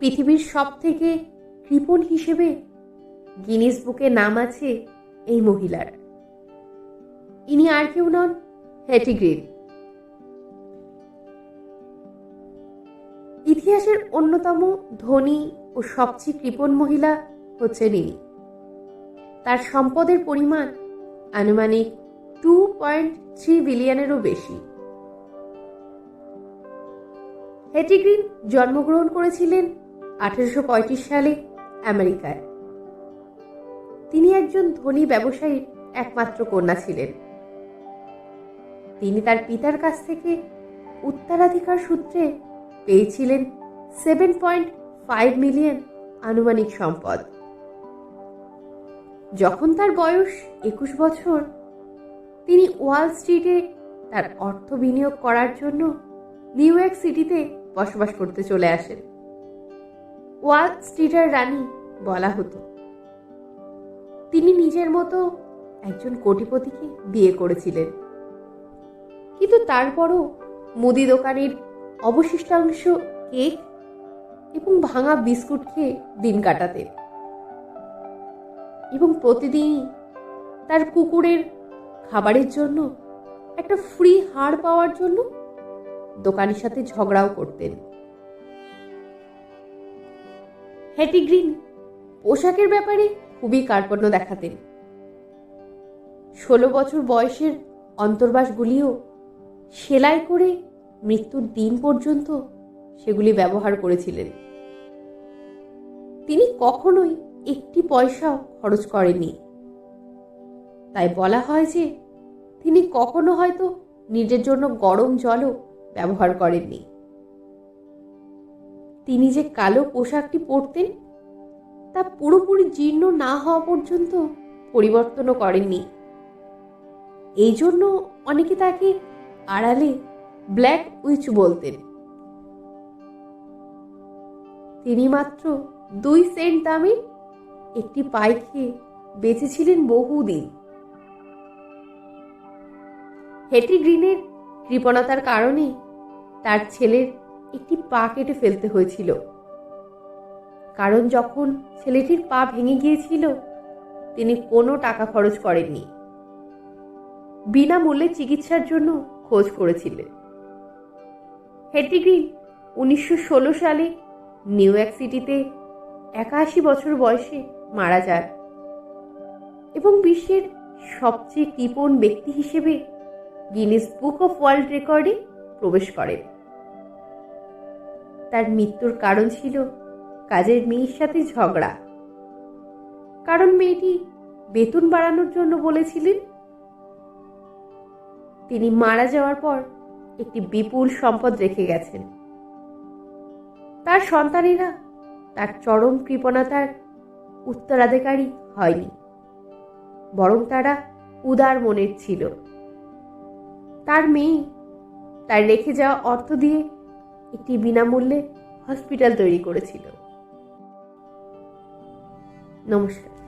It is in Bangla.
পৃথিবীর সব থেকে কৃপণ হিসেবে গিনিস বুকে নাম আছে এই মহিলার। ইনি আর কেউ নন হ্যাটি গ্রিন ইতিহাসের অন্যতম ধনী ও সবচেয়ে কৃপণ মহিলা হচ্ছেন ইনি। তার সম্পদের পরিমাণ আনুমানিক টু পয়েন্ট থ্রি বিলিয়নেরও বেশি। হেটি গ্রিন জন্মগ্রহণ করেছিলেন আঠারোশো সালে আমেরিকায়। তিনি একজন ধনী ব্যবসায়ীর একমাত্র কন্যা ছিলেন। তিনি তার পিতার কাছ থেকে উত্তরাধিকার সূত্রে পেয়েছিলেন সেভেন পয়েন্ট ফাইভ মিলিয়ন আনুমানিক সম্পদ। যখন তার বয়স একুশ বছর, তিনি ওয়াল স্ট্রিটে তার অর্থ বিনিয়োগ করার জন্য নিউ ইয়র্ক সিটিতে বসবাস করতে চলে আসেন। ওয়াল স্ট্রিটের রানী বলা হতো। তিনি নিজের মতো একজন কোটিপতিকে বিয়ে করেছিলেন। কিন্তু তারপরও মুদি দোকানের অবশিষ্টাংশ কেক এবং ভাঙা বিস্কুট খেয়ে দিন কাটাতেন। এবং প্রতিদিনই তার কুকুরের খাবারের জন্য একটা ফ্রি হাড় পাওয়ার জন্য দোকানের সাথে ঝগড়াও করতেন। Hetty Green. পোশাকের ব্যাপারে খুবই কার্পণ্য দেখাতেন। ষোলো বছর বয়সের অন্তর্বাসগুলিও সেলাই করে মৃত্যুর দিন পর্যন্ত সেগুলি ব্যবহার করেছিলেন। তিনি কখনোই একটি পয়সাও খরচ করেননি। তাই বলা হয় যে তিনি কখনো হয়তো নিজের জন্য গরম জলও ব্যবহার করেননি। তিনি যে কালো পোশাকটি পরতেন, তা পুরোপুরি জীর্ণ না হওয়া পর্যন্ত পরিবর্তনও করেননি। এই জন্য অনেকে তাকে আড়ালে ব্ল্যাক উইচ বলতেন। তিনি মাত্র দুই সেন্ট দামে একটি পাই খেয়ে বেঁচেছিলেন বহুদিন। হেটি গ্রিনের কৃপণতার কারণে তার ছেলের একটি পা কেটে ফেলতে হয়েছিল। কারণ যখন ছেলেটির পা ভেঙে গিয়েছিল, তিনি কোনো টাকা খরচ করেননি। বিনামূল্যে চিকিৎসার জন্য খোঁজ করেছিলেন। হেটি গ্রিন উনিশশো সালে নিউ ইয়র্ক সিটিতে একাশি বছর বয়সে মারা যান এবং বিশ্বের সবচেয়ে কৃপণ ব্যক্তি হিসেবে গিনেস বুক অফ ওয়ার্ল্ড রেকর্ডে প্রবেশ করেন। তার মৃত্যুর কারণ ছিল কাজের মেয়ের সাথে ঝগড়া। কারণ মেয়েটি বেতন বাড়ানোর জন্য বলেছিলেন। তিনি মারা যাওয়ার পর একটি বিপুল সম্পদ রেখে গেছেন। তার সন্তানেরা তার চরম কৃপণতার উত্তরাধিকারী হয়নি, বরং তারা উদার মনের ছিল। তার মেয়ে তার রেখে যাওয়া অর্থ দিয়ে একটি বিনামূল্যে হসপিটাল তৈরি করেছিল। নমস্কার।